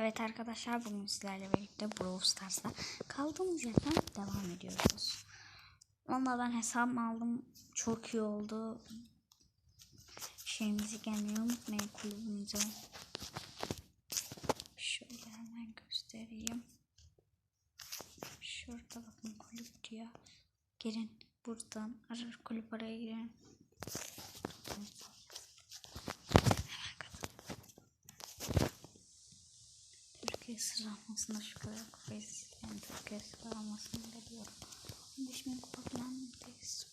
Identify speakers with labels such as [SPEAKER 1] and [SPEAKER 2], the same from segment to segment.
[SPEAKER 1] Evet arkadaşlar bugün sizlerle birlikte Brawl Stars'ta kaldığımız yerden devam ediyoruz. Valla ben hesabımı aldım. Çok iyi oldu. Şeyimizi gelmeyi unutmayın kulübümüze. Şöyle hemen göstereyim. Şurada bakın kulüp diyor. Gelin buradan arar kulüp araya girin. Hemen katılın. Türkiye sıralamasında şu kadar kupayız. Yani Türkiye sıralamasını biliyorum. 15 bin kupa falanındayız.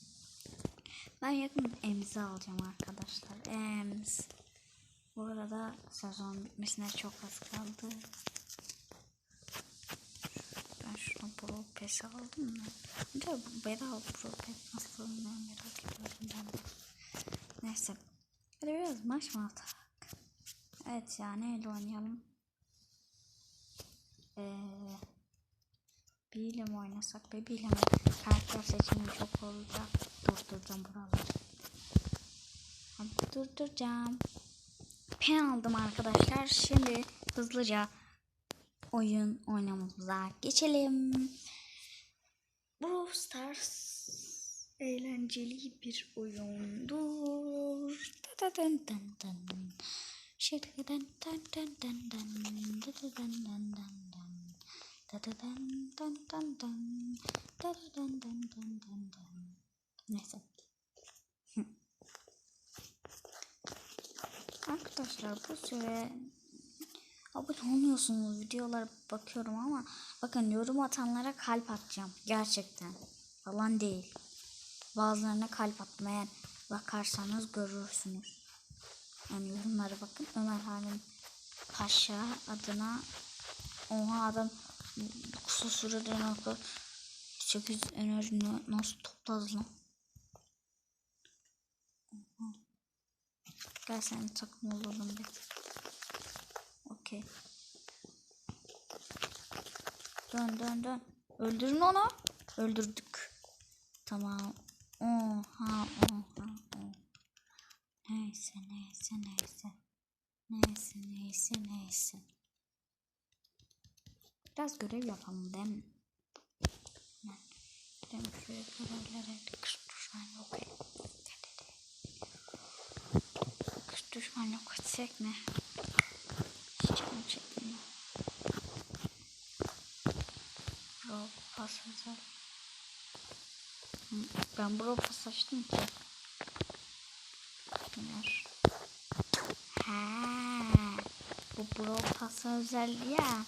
[SPEAKER 1] Ben yakın emzi alacağım arkadaşlar. Ems. Bu arada sezon bitmesine çok az kaldı. Ben şunu Pro Pass aldım? Bir de bedava Pro Pass nasıl alınıyor merak ediyorum ben de. Neyse. Hadi biraz maç mı atak? Evet ya neyle oynayalım? Ee, Biyle mi oynasak? Bebiyle mi? Karakter seçimi çok olacak. Durduracağım buraları. Durduracağım. Pen aldım arkadaşlar. Şimdi hızlıca oyun oynamamıza geçelim. Brawl Stars eğlenceli bir oyundur. Dın. Neyse. Arkadaşlar bu süre abone olmuyorsunuz videolara bakıyorum ama bakın yorum atanlara kalp atacağım gerçekten falan değil bazılarına kalp atmaya bakarsanız görürsünüz yani yorumlara bakın Ömer Halim Paşa adına oha adam kısa sürede nasıl 8 enerji na- nasıl topladı lan. Gel sen takım olalım bir. Okey. Dön dön dön. Öldürün onu. Öldürdük. Tamam. Oha oha oha. Neyse neyse neyse. Neyse neyse neyse. Biraz görev yapalım değil mi? Ben, ben şöyle görevlere kış düşman yok. Kış düşman yok etsek mi? Hiç canım çekmiyor. Bro pas özel. Hı, Ben bro pas açtım ki. Bunlar. Ha, bu bro pas özel ya.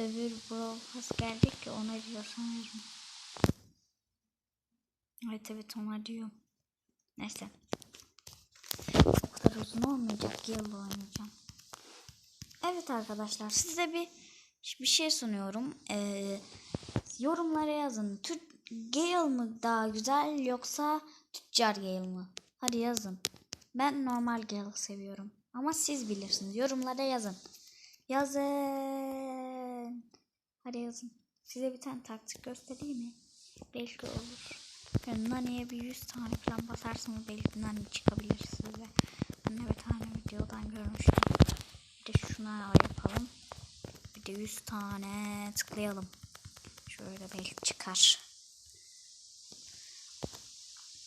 [SPEAKER 1] Öbür pas gelecek ki ona diyor sanırım. Evet evet ona diyor. Neyse. O kadar uzun olmayacak. Yılda oynayacağım. Evet arkadaşlar size bir bir şey sunuyorum. Ee, yorumlara yazın. Türk Gale mı daha güzel yoksa tüccar Gale mı? Hadi yazın. Ben normal Gale seviyorum. Ama siz bilirsiniz. Yorumlara yazın. Yazın. Hadi yazın. Size bir tane taktik göstereyim mi? Belki olur. Yani Nani'ye bir 100 tane falan basarsanız belki Nani çıkabilir size. Ben de bir tane videodan görmüştüm. Bir de şuna yapalım. Bir de 100 tane tıklayalım. Şöyle belki çıkar.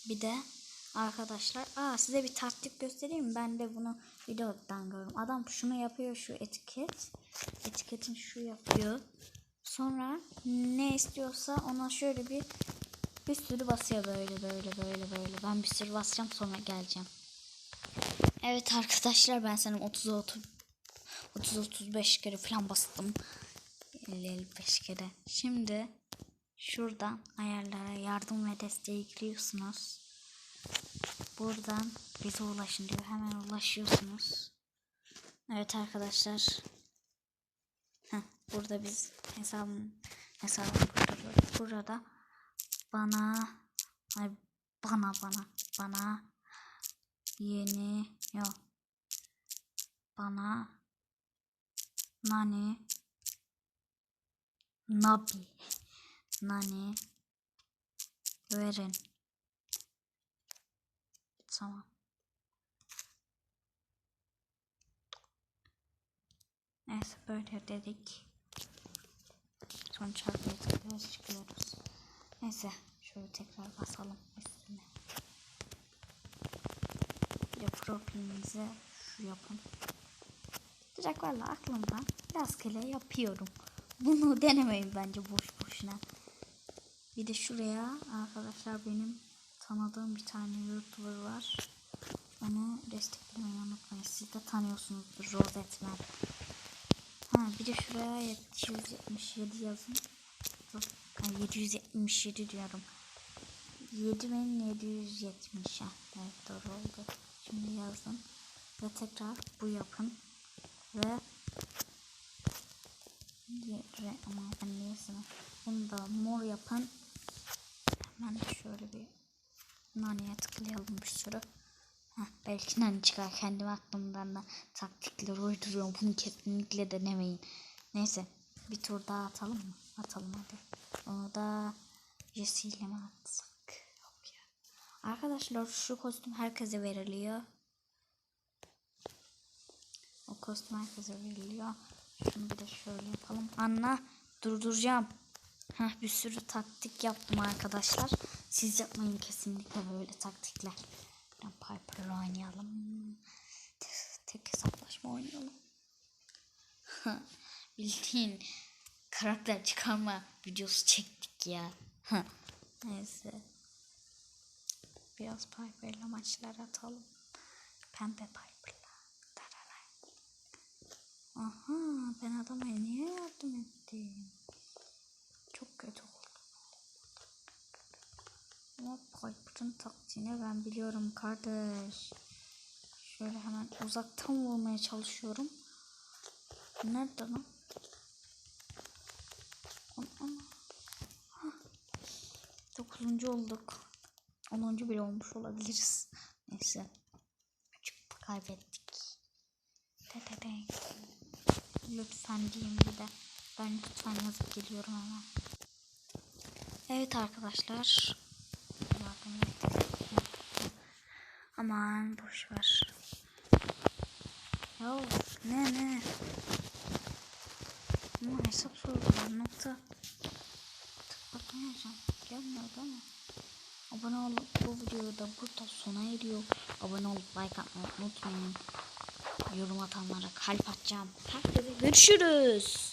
[SPEAKER 1] Bir de arkadaşlar aa size bir taktik göstereyim? Ben de bunu videodan gördüm. Adam şunu yapıyor şu etiket. Etiketin şu yapıyor. Sonra ne istiyorsa ona şöyle bir bir sürü basıyor böyle böyle böyle böyle. Ben bir sürü basacağım sonra geleceğim. Evet arkadaşlar ben senin 30 30 30 35 kere falan bastım. 50 55 kere. Şimdi şuradan ayarlara yardım ve desteğe giriyorsunuz. Buradan bize ulaşın diyor. Hemen ulaşıyorsunuz. Evet arkadaşlar. Burada biz hesabım hesabımı kuruyoruz. Burada bana ay bana bana bana yeni yok bana nani nabi nani verin tamam Neyse böyle dedik. Sonra çarpıya tıklıyoruz çıkıyoruz. Neyse şöyle tekrar basalım üstüne. Bir de profilinize şu yapın. Direkt valla aklımdan rastgele yapıyorum. Bunu denemeyin bence boş boşuna. Bir de şuraya arkadaşlar benim tanıdığım bir tane YouTuber var. Onu desteklemeyi unutmayın. Siz de tanıyorsunuzdur Rosetman. Ha bir de şuraya 777 yazın. Ha, 777 diyorum. 7770 ha. Evet doğru oldu. Şimdi yazdım. Ve tekrar bu yapın. Ve Yere, ama ben neyse. Bunu da mor yapın. Hemen şöyle bir naneye tıklayalım bir sürü. Belki nane çıkar. Kendim aklımdan da taktikler uyduruyorum. Bunu kesinlikle denemeyin. Neyse bir tur daha atalım mı? Atalım hadi. Onu da Jesse ile mi atsak? Yok ya. Arkadaşlar şu kostüm herkese veriliyor. O kostüm herkese veriliyor. Şunu bir de şöyle yapalım. Anla durduracağım. Heh, bir sürü taktik yaptım arkadaşlar. Siz yapmayın kesinlikle böyle taktikler. Piper'la oynayalım. Tek hesaplaşma oynayalım. Bildiğin karakter çıkarma videosu çektik ya. Neyse. Biraz Piper'la maçlar atalım. Pembe Piper'la. Aha ben adama niye yardım ettim? Çok kötü oldu. Ama Piper'ın taktiğini ben biliyorum kardeş. Şöyle hemen uzaktan vurmaya çalışıyorum. Nerede lan? Dokuzuncu olduk. Onuncu bile olmuş olabiliriz. Neyse. Çok kaybettik. Lütfen diyeyim bir de. Ben lütfen yazıp geliyorum hemen. Evet arkadaşlar. Yardım ettik. Aman boş ver. Ya ne ne? Ama hesap sordular nokta. Tıklatmayacağım. Gelmiyor değil mi? Abone olup bu videoyu da burada sona eriyor. Abone olup like atmayı unutmayın. Yorum atanlara kalp atacağım. Herkese görüşürüz.